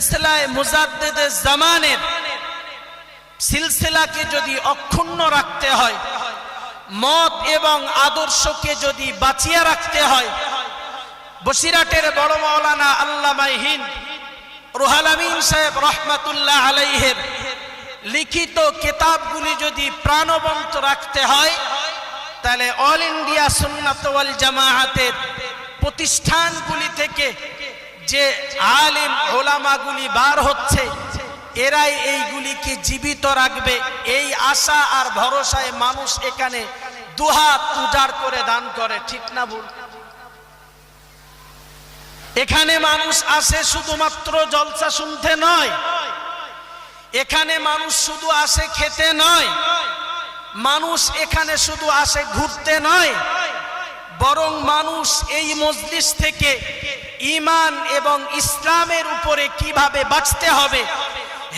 সিলসিলায় মুজাদ্দেদে জামানের সিলসিলাকে যদি অক্ষুণ্ণ রাখতে হয়, মত এবং আদর্শকে যদি বাঁচিয়ে রাখতে হয়, বসিরাটের বড় মৌলানা আল্লামাই হিন্দ রুহাল আমিন সাহেব রহমাতুল্লাহ আলাইহের লিখিত কেতাবগুলি যদি প্রাণবন্ত রাখতে হয়, তাহলে অল ইন্ডিয়া সুন্নাত জামাহাতের প্রতিষ্ঠানগুলি থেকে যে আলিম ওলামাগুলি বার হচ্ছে, এরাই এইগুলিকে জীবিত রাখবে। এই আশা আর ভরসায় মানুষ এখানে দুহাত উজাড় করে দান করে, ঠিক না ভুল? এখানে মানুষ আসে শুধুমাত্র জলসা শুনতে নয়, এখানে মানুষ শুধু আসে খেতে নয়, মানুষ এখানে শুধু আসে ঘুরতে নয়, বরং মানুষ এই মজলিস থেকে ইমান এবং ইসলামের উপরে কীভাবে বাঁচতে হবে,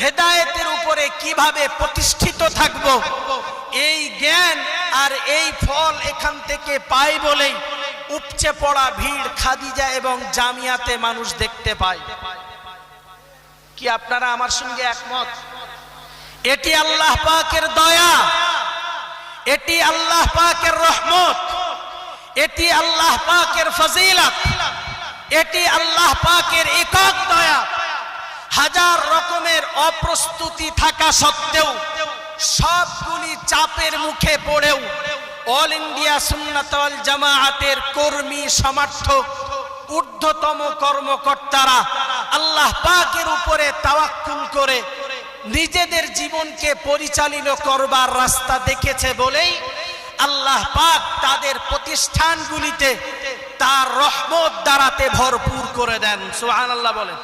হেদায়েতের উপরে কীভাবে প্রতিষ্ঠিত থাকব, এই জ্ঞান আর এই ফল এখান থেকে পাই বলেই উপচে পড়া ভিড় খাদিজা এবং জামিয়াতে মানুষ দেখতে পায়। কি আপনারা আমার সঙ্গে একমত? এটি আল্লাহ পাকের দয়া, এটি আল্লাহ পাকের রহমত, এটি আল্লাহ পাকের ফজিলত। এটি আল্লাহ পাকের একক দয়া। হাজার রকমের অপ্রস্তুতি থাকা সত্ত্বেও সবগুলি চাপের মুখে পড়েও অল ইন্ডিয়া সুন্নাতল জামায়াতের কর্মী, সমর্থক, ঊর্ধ্বতম কর্মকর্তারা আল্লাহ পাকের উপরে তাওয়াক্কুল করে নিজেদের জীবনকে পরিচালিত করবার রাস্তা দেখেছে বলেই আল্লাহ পাক তাদের প্রতিষ্ঠানগুলিতে তার রহমত দ্বারাতে ভরপুর করে দেন। সোহান আল্লাহ বলেন।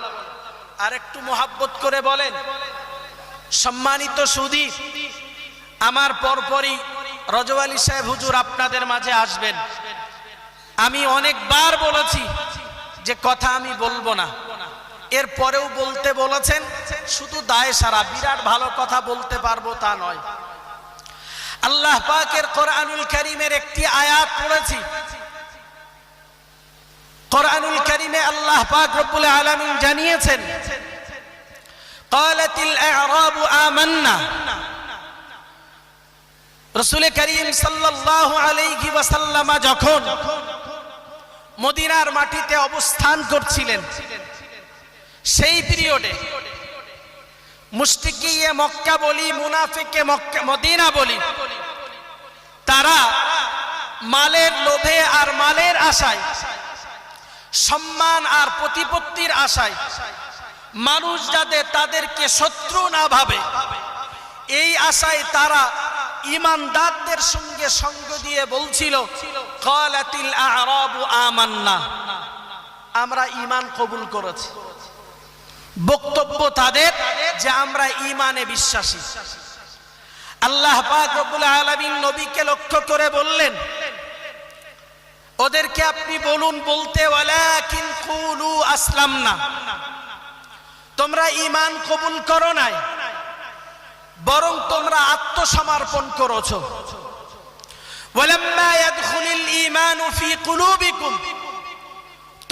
আর একটু মোহাব্বত করে বলেন। সম্মানিত সুদী, আমার পরপরই রজওয়ালি সাহেব হুজুর আপনাদের মাঝে আসবেন। আমি অনেকবার বলেছি যে কথা আমি বলব না। এর পরেও বলতে বলেছেন, শুধু দায় সারা, বিরাট ভালো কথা বলতে পারব তা নয়। আল্লাহ পাকের কোরআনুল করিমের একটি আয়াত পড়েছি কোরআনুল করিমে আল্লাহ পাক রব্বুল আলামিন জানিয়েছেন قالت الاعراب آمنا রসুল করিম সাল্লাল্লাহু আলাইহি ওয়াসাল্লাম যখন মদিনার মাটিতে অবস্থান করছিলেন সেই পিরিয়ডে মুশরিকিয়ে মক্কা বলি মুনাফিকে মক্কা মদিনা বলি তারা মালের লোভে আর মালের আশায় সম্মান আর প্রতিপত্তির আশায় মানুষ যাতে তাদেরকে শত্রু না ভাবে, এই আশায় তারা ইমানদারদের সঙ্গে সঙ্গ দিয়ে বলছিল, কালাতিল আমরা ইমান কবুল করেছি। বক্তব্য তাদের যে আমরা ইমানে বিশ্বাসী। আল্লাহ পাক নবীকে লক্ষ্য করে বললেন ওদেরকে আপনি বলুন, বলতে আসলাম না তোমরা ইমান কবুল করো নাই, বরং তোমরা আত্মসমর্পণ করেছ।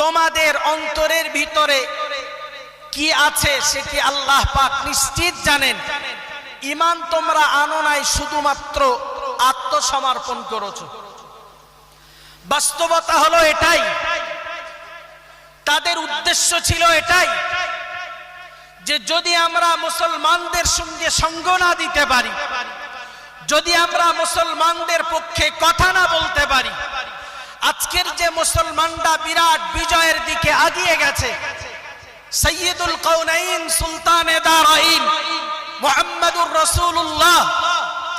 তোমাদের অন্তরের ভিতরে কি আছে সেটি আল্লাহ পাক নিশ্চিত জানেন। ইমান তোমরা আনো নাই, শুধুমাত্র আত্মসমর্পণ করেছ। বাস্তবতা হলো এটাই। তাদের উদ্দেশ্য ছিল এটাই যে যদি আমরা মুসলমানদের সঙ্গে সঙ্গ না দিতে পারি, যদি আমরা মুসলমানদের পক্ষে কথা না বলতে পারি, আজকের যে মুসলমানরা বিরাট বিজয়ের দিকে আগিয়ে গেছে সৈয়দুল কৌনাইন সুলতানে দারাইন মোহাম্মদুর রসুল্লাহ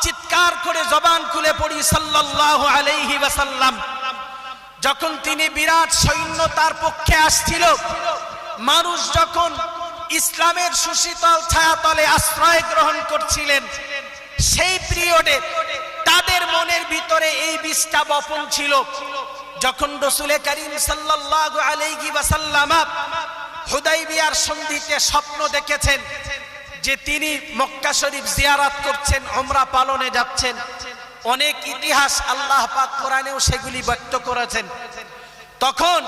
চিৎকার করে জবান খুলে পড়ি সাল্লাল্লাহু আলাইহি ওয়াসাল্লাম। যখন তিনি বিরাট সৈন্য তার পক্ষে আসছিল, মানুষ যখন ইসলামের সুশীতল ছায়াতলে আশ্রয় গ্রহণ করছিলেন, সেই পিরিয়ডে তাদের মনের ভিতরে এই বীজটা বপন ছিল। যখন রসুলে করিম সাল্লাল্লাহু আলাইহি ওয়াসাল্লাম হুদাইবিয়ার সন্ধিতে স্বপ্ন দেখেছেন যে তিনি মক্কা শরীফ জিয়ারাত করছেন ওমরা পালনে যাচ্ছেন। অনেক ইতিহাস আল্লাহ পাক কোরআনেও সেগুলি ব্যক্ত করেছেন। তখন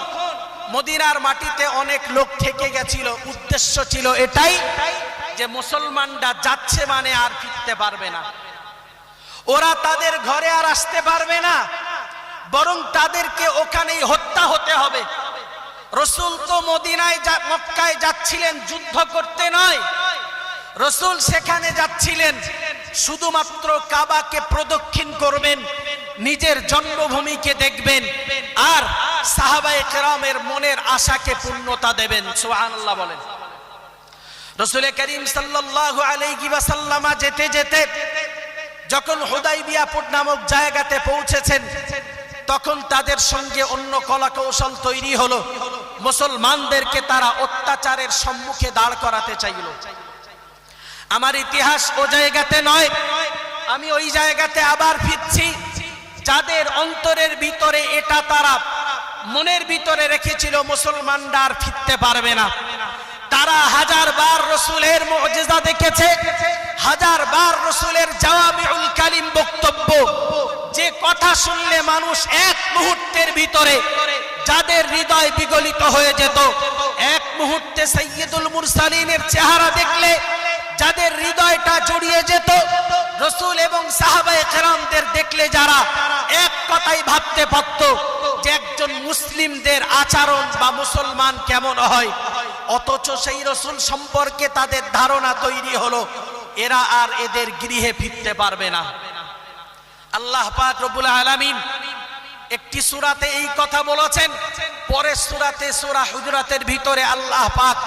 মদিনার মাটিতে অনেক লোক থেকে গেছিল। উদ্দেশ্য ছিল এটাই যে মুসলমানরা যাচ্ছে মানে আর ফিরতে পারবে না। ওরা তাদের ঘরে আর আসতে পারবে না। বরং তাদেরকে ওখানেই হত্যা হতে হবে। রসুল তো মদিনায় মক্কায় যাচ্ছিলেন, যুদ্ধ করতে নয়। রসুল সেখানে যাচ্ছিলেন। শুধুমাত্র কাবাকে প্রদক্ষিণ করবেন, নিজের জন্মভূমিকে দেখবেন, আর সাহাবায়ে কেরামের মনের আশাকে পূর্ণতা দেবেন। সুবহানাল্লাহ বলেন। রসুল করিম সাল্লাল্লাহু আলাইহি যেতে যেতে যখন হুদাইবিয়াপুর নামক জায়গাতে পৌঁছেছেন, তখন তাদের সঙ্গে অন্য কলা কৌশল তৈরি হলো। মুসলমানদেরকে তারা অত্যাচারের সম্মুখে দাঁড় করাতে চাইল। আমার ইতিহাস ও জায়গাতে নয়। আমি ওই জায়গাতে আবার ফিরছি। যাদের অন্তরের ভিতরে এটা তারা, মনের ভিতরে রেখেছিল মুসলমানরা আর ফিরতে পারবে না। তারা হাজার বার রসুলের মজেজা দেখেছে, হাজার বার রসুলের জাওয়ামিউল কালিম বক্তব্য। যে কথা শুনলে মানুষ এক মুহূর্তের ভিতরে যাদের হৃদয় বিগলিত হয়ে যেত, এক মুহূর্তে সৈয়দুল মুরসালিনের চেহারা দেখলে যাদের হৃদয়টা জড়িয়ে যেত, রসুল এবং সাহাবায়ে কেরামদের দেখলে যারা এক কথাই ভাবতে পারত যে একজন মুসলিমদের আচরণ বা মুসলমান কেমন হয়। অথচ সেই রসুল সম্পর্কে তাদের ধারণা তৈরি হলো, এরা আর এদের গৃহে ফিরতে পারবে না। আল্লাহ পাক রব্বুল আলামিন একটি সুরাতে এই কথা বলেছেন, পরের সুরাতে সুরা হুজরাতের ভিতরে আল্লাহ পাক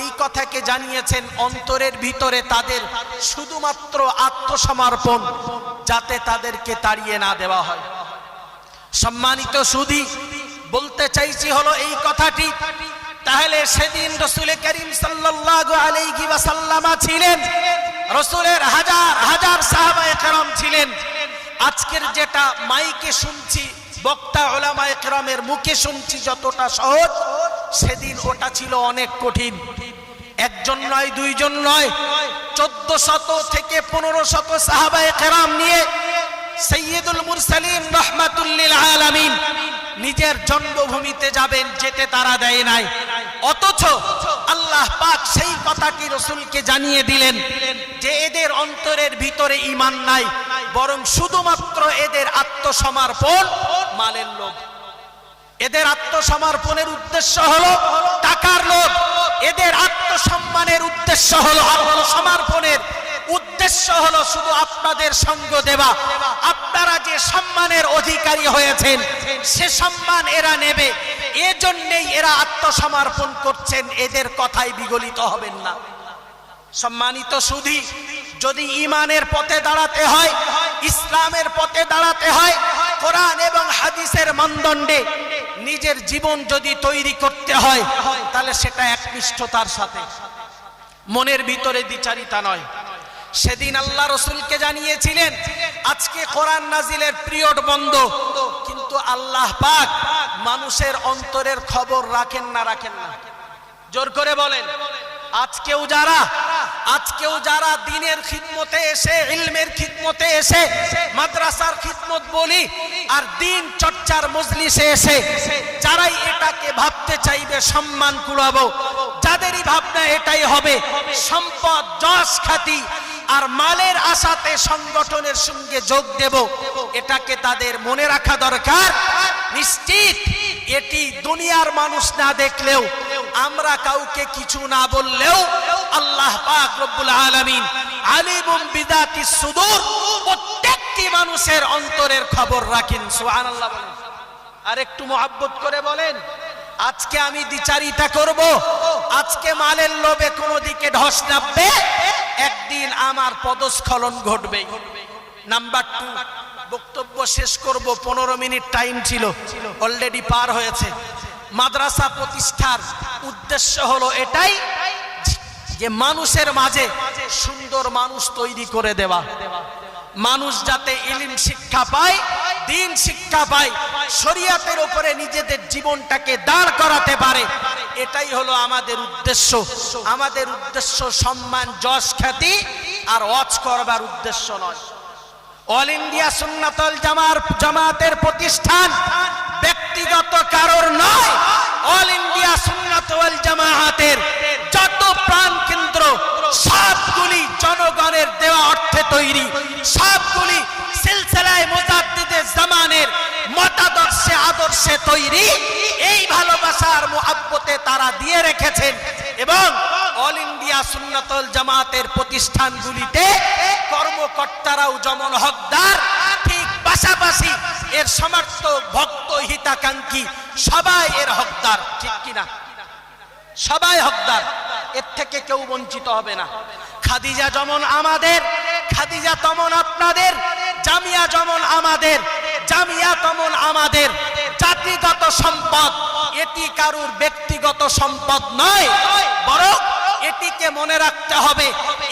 এই কথাকে জানিয়েছেন, অন্তরের ভিতরে তাদের শুধুমাত্র আত্মসমর্পণ যাতে তাদেরকে তাড়িয়ে না দেওয়া হয়। সম্মানিত সুধী, বলতে চাইছি হলো এই কথাটি, তাহলে সেদিন রসুল করিম সাল্লাল্লাহু আলাইহি ছিলেন, রসুলের হাজার হাজার সাহাবায়ে কেরাম ছিলেন। আজকের যেটা মাইকে শুনছি বক্তা ওলামায়ে কেরামের মুখে শুনছি যতটা সহজ, সেদিন ওটা ছিল অনেক কঠিন। একজন নয়, দুইজন নয়, চোদ্দ শত থেকে পনেরো শত সাহাবায়ে কেরাম নিয়ে সৈয়দুল মুরসালিম রহমাতুল্লিল আলামিন নিজের জন্মভূমিতে যাবেন, যেতে তারা দেয় নাই। অথচ আল্লাহ পাক সেই কথাটি রসুলকে জানিয়ে দিলেন যে এদের অন্তরের ভিতরে ঈমান নাই, বরং শুধুমাত্র এদের আত্মসমর্পণ মালের লোভ। এদের আত্মসমর্পণের উদ্দেশ্য হলো টাকার লোভ। এদের আত্মসম্মানের উদ্দেশ্য হলো আত্মসমর্পণের। উদ্দেশ্য হলো শুধু আপনাদের সঙ্গ দেওয়া। আপনারা যে সম্মানের অধিকারী হয়েছেন, সে সম্মান এরা নেবে। এজন্যই এরা আত্মসমর্পণ করছেন। এদের কথাই বিগলিত হবেন না। সম্মানিত সুধী, যদি ইমানের পথে দাঁড়াতে হয়, ইসলামের পথে দাঁড়াতে হয় কোরআন এবং হাদিসের মানদণ্ডে নিজের জীবন যদি তৈরি করতে হয়, তাহলে সেটা একনিষ্ঠতার সাথে। মনের ভিতরে দ্বিচারিতা নয়। সেদিন আল্লাহ রসুলকে জানিয়েছিলেন, আজকে কোরআন নাজিলের পিরিয়ড বন্ধ, কিন্তু আল্লাহ পাক মানুষের অন্তরের খবর রাখেন না রাখেন না। জোর করে বলেন, আজকেও যারা আজকেও যারা দিনের খিদমতে এসে, ইলমের খিদমতে এসে, মাদ্রাসার খিদমত বলি, আর দিন চর্চার মজলিসে এসে, যারাই এটাকে ভাবতে চাইবে, সম্মান কুড়াবো। যাদেরই ভাবনা এটাই হবে, সম্পদ, যশ, খ্যাতি, আর মালের আশাতে সংগঠনের সঙ্গে যোগ দেব, এটাকে তাদের মনে রাখা দরকার। নিশ্চিত, এটি দুনিয়ার মানুষ না দেখলেও, আমরা কাউকে কিছু না বললেও আল্লাহ পাক রব্বুল আলামিন আলিমুম বিদাতি সুদূর প্রত্যেকটি মানুষের অন্তরের খবর রাখেন, সুবহানাল্লাহ বলেন। আর একটু মোহাব্বত করে বলেন, আজকে আমি দ্বিচারিতা করব, আজকে মালের লোভে কোনো দিকে ধস নামবে, একদিন আমার পদস্খলন ঘটবে। নাম্বার টু, বক্তব্য শেষ করব, পনেরো মিনিট টাইম ছিল, অলরেডি পার হয়েছে। মাদ্রাসা প্রতিষ্ঠার উদ্দেশ্য হলো এটাই যে মানুষের মাঝে সুন্দর মানুষ তৈরি করে দেওয়া। মানুষ যাতে ইলিম শিক্ষা পায়, দিন শিক্ষা পায়, শরিয়াতের উপরে নিজেদের জীবনটাকে দাঁড় করাতে পারে, এটাই হলো আমাদের উদ্দেশ্য। আমাদের উদ্দেশ্য সম্মান, যশ, খ্যাতি, আর অজ করবার উদ্দেশ্য নয়। অল ইন্ডিয়া সুন্নাতল জামার, জামাতের প্রতিষ্ঠান ব্যক্তিগত কারোর নয়, অল ইন্ডিয়া সুন্নাত ওয়াল জামায়াতের যত প্রাণ কেন্দ্র, সবগুলি জনগণের দেওয়া অর্থে তৈরি। সবগুলি সিলসিলায় মুজাদ্দিদে জামানের মতাদর্শে, আদর্শে তৈরি। এই ভালোবাসার মোহাব্বতে তারা দিয়ে রেখেছেন এবং অল ইন্ডিয়া সুন্নাতল জামাতের প্রতিষ্ঠানগুলিতে কর্মকর্তারাও যেমন হকদার, ঠিক পাশাপাশি এর সমর্থক ভক্ত হিতাকাঙ্ক্ষী সবাই এর হকদার, ঠিক কিনা? সবাই হকদার। এর থেকে কেউ বঞ্চিত হবে না। খাদিজা যেমন আমাদের, খাদিজা তেমন আপনাদের, জামিয়া যেমন আমাদের, জামিয়া তেমন আমাদের। জাতিগত সম্পদ এটি কারুর ব্যক্তিগত সম্পদ নয়, বরং এটিকে মনে রাখতে হবে,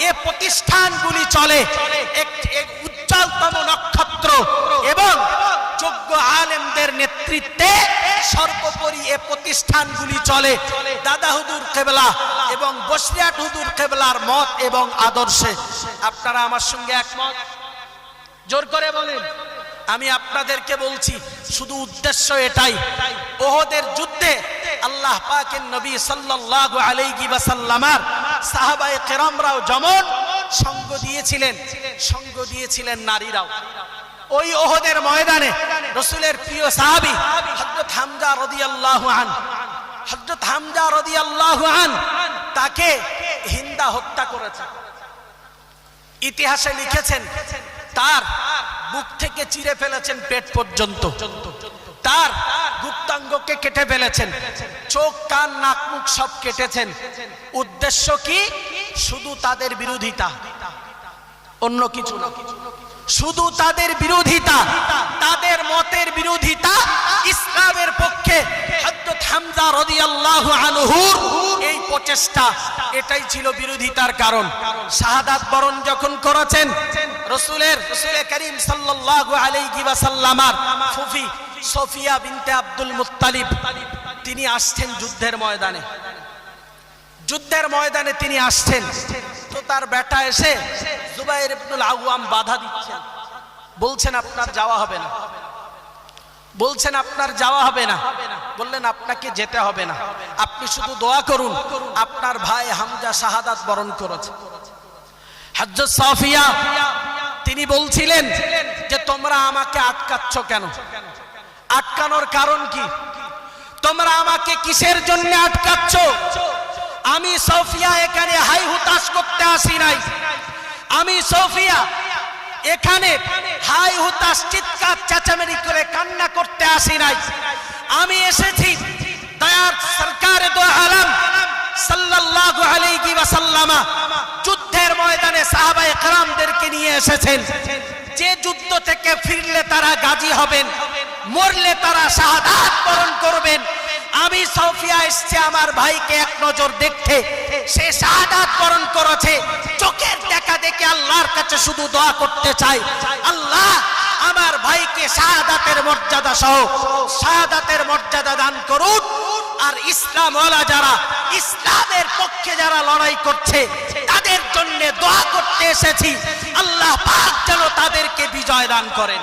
এ প্রতিষ্ঠানগুলি চলে উজ্জ্বলতম নক্ষত্র এবং আলেমদের নেতৃত্বে সর্বোপরি এ প্রতিষ্ঠানগুলি চলে। দাদা হুদুর কেবলা এবং বসরিয়াট হুদুর কেবলার মত এবং আদর্শে। আপনারা আমার সঙ্গে একমত? জোর করে বলেন। আমি আপনাদেরকে বলছি, শুধু উদ্দেশ্য এটাই। ওহদের যুদ্ধে আল্লাহ পাকের নবী সাল্লাল্লাহু আলাইহি ওয়াসাল্লামার সাহাবায়ে কেরামরাও যেমন সঙ্গ দিয়েছিলেন সঙ্গ দিয়েছিলেন নারীরাও। ওই ওহদের ময়দানে রসুলের প্রিয় সাহাবী হযরত হামজা রাদিয়াল্লাহু আন, হযরত হামজা রাদিয়াল্লাহু আন তাকে হিন্দা হত্যা করেছে। ইতিহাসে লিখেছেন, তার বুক থেকে চিরে ফেলেছেন পেট পর্যন্ত। তার গুপ্তাঙ্গকে কেটে ফেলেছেন, চোখ, কান, নাক, মুখ সব কেটেছেন। উদ্দেশ্য কি? শুধু তাদের বিরোধিতা, অন্য কিছু না। শুধু তাদের বিরোধিতা, তাদের মতের বিরোধিতা ইসলামের পক্ষে এই প্রচেষ্টা, এটাই ছিল বিরোধিতার কারণ। শাহাদাত বরণ যখন করেছেন, রসুলের রসুল করিম সাল্লাল্লাহু আলাইহি ওয়াসাল্লামার সফিয়া বিনতে আব্দুল মুত্তালিব, তিনি আসছেন যুদ্ধের ময়দানে। যুদ্ধের ময়দানে তিনি আসছেন। তো তার বেটা এসে জুবাইর ইবনুল আওয়াম বাধা দিচ্ছেন। বলছেন, আপনার যাওয়া হবে না। বলছেন, আপনার যাওয়া হবে না। বললেন, আপনাকে যেতে হবে না। আপনি শুধু দোয়া করুন। আপনার ভাই হামজা শাহাদাত বরণ করেছে। হযরত সাফিয়া, তিনি বলছিলেন যে, তোমরা আমাকে আটকাচ্ছ কেন? আটকানোর কারণ কি? তোমরা আমাকে কিসের জন্য আটকাচ্ছ? আমি সোফিয়া এখানে হাই হুতাশ করতে আসি নাই। আমি সোফিয়া এখানে হাই হুতাশ, চিৎকার, চেঁচামেচি করে কান্না করতে আসি নাই। আমি এসেছি দয়ার সরকার দো আলম, সাল্লাল্লাহু আলাইহি ওয়াসাল্লামা, যুদ্ধের ময়দানে সাহাবায়ে কেরামদেরকে নিয়ে এসেছেন। যে যুদ্ধ থেকে ফিরলে তারা গাজী হবেন, মরলে তারা শাহাদাত বরণ করবেন। আমি সফিয়া এসছে, আমার ভাইকে এক নজর দেখতে। সে শাহাদাত বরণ করেছে। চোখের দেখা দেখে আল্লাহর কাছে শুধু দোয়া করতে চাই। আল্লাহ, আমার ভাইকে শাহাদাতের মর্যাদা সহ শাহাদাতের মর্যাদা দান করুন। আর ইসলাম যারা, ইসলামের পক্ষে যারা লড়াই করছে, তাদের জন্য দোয়া করতে এসেছি। আল্লাহ পাক যেন তাদেরকে বিজয় দান করেন।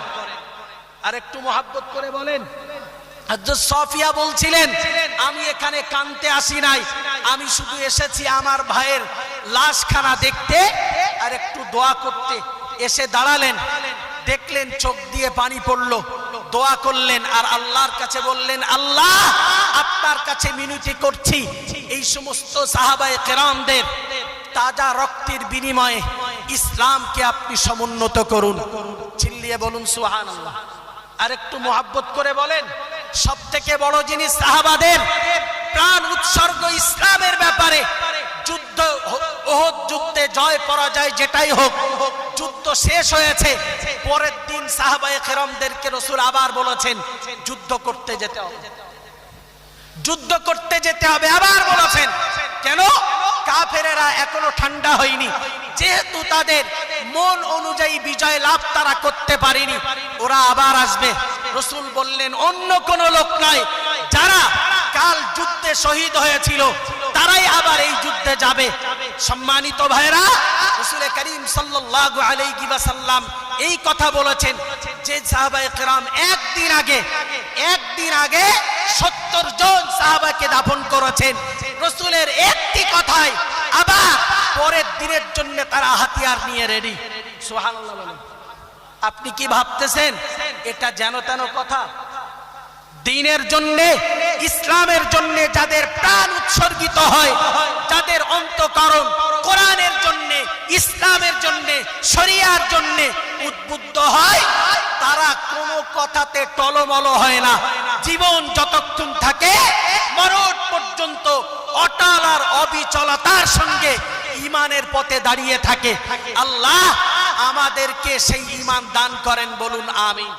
আর একটু মহাব্বত করে বলেন হযরত সফিয়া বলছিলেন, আমি এখানে কানতে আসি নাই। আমি শুধু এসেছি আমার ভাইয়ের লাশখানা দেখতে আর একটু দোয়া করতে। এসে দাঁড়ালেন, দেখলেন চোখ দিয়ে পানি পড়ল। দোয়া করলেন আর আল্লাহর কাছে বললেন, আল্লাহ, আপনার কাছে মিনতি করছি। এই সমস্ত সাহাবায়ে কেরামদের তাজা রক্তের বিনিময়ে ইসলামকে আপনি সমুন্নত করুন। চিল্লিয়ে বলুন, সুবহানাল্লাহ। আর একটু মোহাব্বত করে বলেন সব থেকে বড় জিনিস সাহাবাদের প্রাণ উৎসর্গ ইসলামের ব্যাপারে যুদ্ধ ওহদ যুদ্ধে জয় পরাজয় যেটাই হোক, যুদ্ধ শেষ হয়েছে, পরের দিন সাহাবায়ে কেরামদেরকে রসুল আবার বলেছেন, যুদ্ধ করতে যেতে হবে। যুদ্ধ করতে যেতে হবে, আবার বলেছেন। কেন? কাফেরেরা এখনও ঠান্ডা হয়নি। যেহেতু তাদের মন অনুযায়ী বিজয় লাভ তারা করতে পারেনি। ওরা আবার আসবে। রসুল বললেন, অন্য কোন লোক নয়, যারা কাল যুদ্ধে শহীদ হয়েছিল, তারাই আবার এই যুদ্ধে যাবে। সম্মানিত ভাইরা রসুল করিম সাল্লাল্লাহু আলাইহি এই কথা বলেছেন যে সাহাবায়ে কেরাম একদিন আগে একদিন আগে সত্তর জন সাহাবাকে দাফন করেছেন। রসুলের একটি কথায় আবার পরের দিনের জন্য তারা হাতিয়ার নিয়ে রেডি বলেন। আপনি কি ভাবতেছেন? এটা যেন তেন কথা। দিনের জন্য, ইসলামের জন্য যাদের প্রাণ উৎসর্গিত হয়, যাদের অন্তকরণ কোরআনের জন্য, ইসলামের জন্য, শরিয়ার জন্য উদ্বুদ্ধ হয়, তারা কোনো কথাতে টলমল হয় না। জীবন যতক্ষণ থাকে, মরণ পর্যন্ত অটল আর অবিচলতার সঙ্গে ইমানের পথে দাঁড়িয়ে থাকে। আল্লাহ আমাদেরকে সেই ইমান দান করেন, বলুন, আমিন।